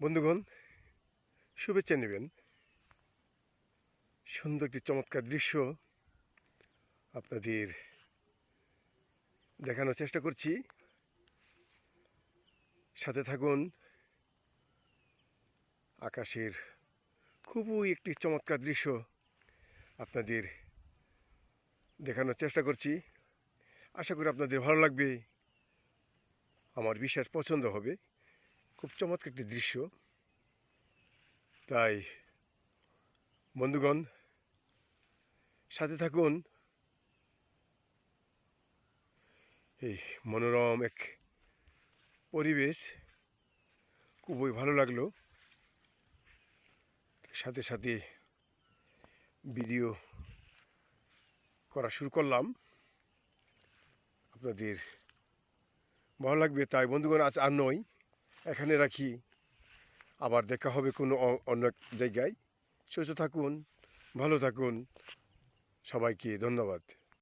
বন্ধুগণ, শুভেচ্ছা নেবেন। সুন্দর একটি চমৎকার দৃশ্য আপনাদের দেখানোর চেষ্টা করছি। সাথে থাকুন, আকাশের খুবই একটি চমৎকার দৃশ্য আপনাদের দেখানোর চেষ্টা করছি। আশা করি আপনাদের ভালো লাগবে, আমার বিশ্বাস পছন্দ হবে। খুব চমৎকার একটি দৃশ্য। তাই, বন্ধুগণ, সাথে থাকুন। এই মনোরম এক পরিবেশ খুবই ভালো লাগল। সাথে সাথে ভিডিও করা শুরু করলাম। আপনাদের ভালো লাগবে, তাই বন্ধুগণ, আজ আর নয়। এখানে রাখি। আবার দেখা হবে কোনো অন্য জায়গায়। সুস্থ থাকুন ভালো থাকুন। সবাইকে ধন্যবাদ।